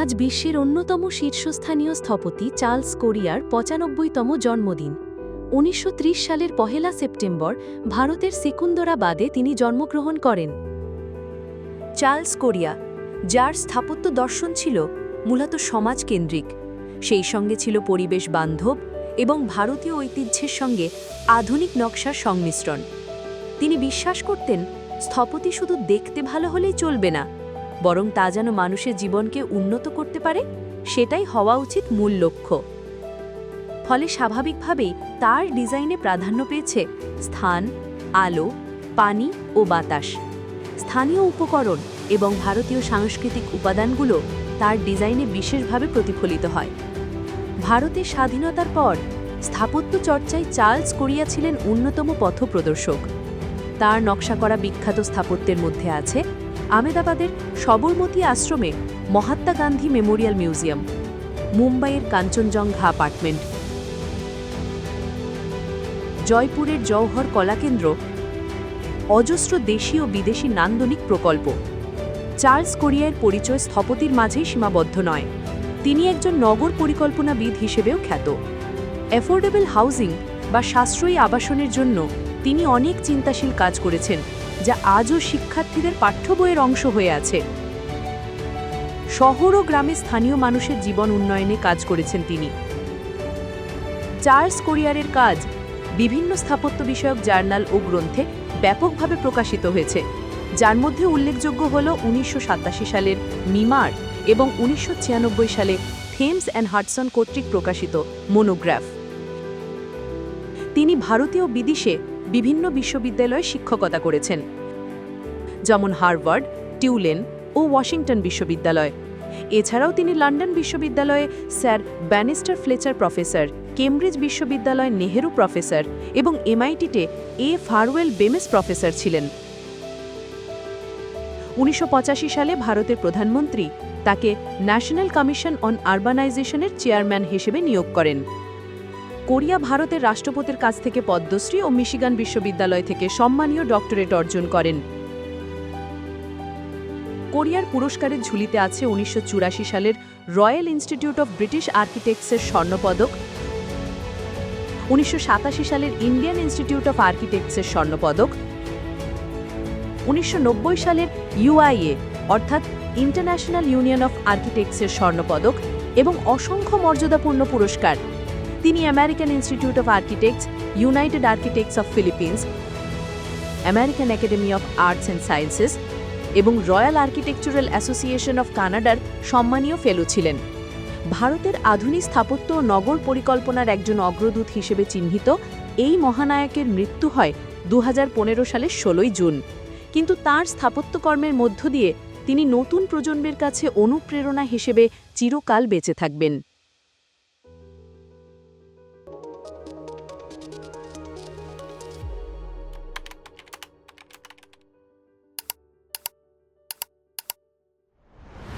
আজ বিশ্বের অন্যতম শীর্ষস্থানীয় স্থপতি চার্লস কোরিয়ার পঁচানব্বইতম জন্মদিন। উনিশশো ত্রিশ সালের পহেলা সেপ্টেম্বর ভারতের সেকুন্দরাবাদে তিনি জন্মগ্রহণ করেন। চার্লস কোরিয়া, যার স্থাপত্য দর্শন ছিল মূলত সমাজকেন্দ্রিক, সেই সঙ্গে ছিল পরিবেশ বান্ধব এবং ভারতীয় ঐতিহ্যের সঙ্গে আধুনিক নকশার সংমিশ্রণ। তিনি বিশ্বাস করতেন, স্থপতি শুধু দেখতে ভালো হলেই চলবে না। বরং তা যেন মানুষের জীবনকে উন্নত করতে পারে, সেটাই হওয়া উচিত মূল লক্ষ্য। ফলে স্বাভাবিকভাবেই তার ডিজাইনে প্রাধান্য পেয়েছে স্থান, আলো, পানি ও বাতাস। স্থানীয় উপকরণ এবং ভারতীয় সাংস্কৃতিক উপাদানগুলো তার ডিজাইনে বিশেষভাবে প্রতিফলিত হয়। ভারতের স্বাধীনতার পর স্থাপত্য চর্চায় চার্লস কোরিয়া ছিলেন অন্যতম পথপ্রদর্শক। তার নকশা করা বিখ্যাত স্থাপত্যের মধ্যে আছে আমেদাবাদের সবরমতী আশ্রমে মহাত্মা গান্ধী মেমোরিয়াল মিউজিয়াম, মুম্বাইয়ের কাঞ্চনজঙ্ঘা অ্যাপার্টমেন্ট। জয়পুরের জওহর কলাকেন্দ্র, অজস্র দেশি ও বিদেশি নান্দনিক প্রকল্প। চার্লস কোরিয়ার পরিচয় স্থপতির মাঝেই সীমাবদ্ধ নয়। তিনি একজন নগর পরিকল্পনাবিদ হিসেবেও খ্যাত। অ্যাফোর্ডেবল হাউজিং বা সাশ্রয়ী আবাসনের জন্য তিনি অনেক চিন্তাশীল কাজ করেছেন। যা আজও শিক্ষার্থীদের পাঠ্য বইয়ের অংশ হয়ে আছে। শহর ও গ্রামে স্থানীয় মানুষের জীবন উন্নয়নে কাজ করেছেন তিনি। চার্লস কোরিয়ারের কাজ বিভিন্ন স্থাপত্য বিষয়ক জার্নাল ও গ্রন্থে ব্যাপকভাবে প্রকাশিত হয়েছে। যার মধ্যে উল্লেখযোগ্য হল উনিশশো সাতাশি সালের মিমার এবং উনিশশো ছিয়ানব্বই সালে থেমস অ্যান্ড হাডসন কর্তৃক প্রকাশিত মোনোগ্রাফ। তিনি ভারতীয় বিদেশে বিভিন্ন বিশ্ববিদ্যালয়ে শিক্ষকতা করেছেন। যেমন হার্ভার্ড, টিউলেন ও ওয়াশিংটন বিশ্ববিদ্যালয়। এছাড়াও তিনি লন্ডন বিশ্ববিদ্যালয়ে sir Bannister Fletcher professor, Cambridge বিশ্ববিদ্যালয় নেহেরু প্রফেসর এবং এমআইটিতে এ ফারওয়েল বেমেস প্রফেসর ছিলেন। উনিশশো পঁচাশি সালে ভারতের প্রধানমন্ত্রী তাকে ন্যাশনাল কমিশন অন আরবানাইজেশনের চেয়ারম্যান হিসেবে নিয়োগ করেন। কোরিয়া ভারতের রাষ্ট্রপতির কাছ থেকে পদ্মশ্রী ও মিশিগান বিশ্ববিদ্যালয় থেকে সম্মানীয় ডক্টরেট অর্জন করেন। কোরিয়ার পুরস্কারের ঝুলিতে আছে উনিশশো চুরাশি সালের রয়্যাল ইনস্টিটিউট অফ ব্রিটিশ আর্কিটেক্টসের স্বর্ণপদক। উনিশশো সাতাশি সালের ইন্ডিয়ান ইনস্টিটিউট অফ আর্কিটেক্টসের স্বর্ণপদক। উনিশশো নব্বই সালের ইউআইএ অর্থাৎ ইন্টারন্যাশনাল ইউনিয়ন অফ আর্কিটেক্টসের স্বর্ণপদক এবং অসংখ্য মর্যাদাপূর্ণ পুরস্কার। তিনি American Institute of Architects United Architects of Philippines American Academy of Arts and Sciences এবং রয়্যাল আর্কিটেকচারাল অ্যাসোসিয়েশন অফ কানাডার সম্মানীয় ফেলো ছিলেন। ভারতের আধুনিক স্থাপত্য ও নগর পরিকল্পনার একজন অগ্রদূত হিসেবে চিহ্নিত এই মহানায়কের মৃত্যু হয় দু হাজার পনেরো সালের ষোলোই জুন। কিন্তু তার স্থাপত্যকর্মের মধ্য দিয়ে তিনি নতুন প্রজন্মের কাছে অনুপ্রেরণা হিসেবে চিরকাল বেঁচে থাকবেন।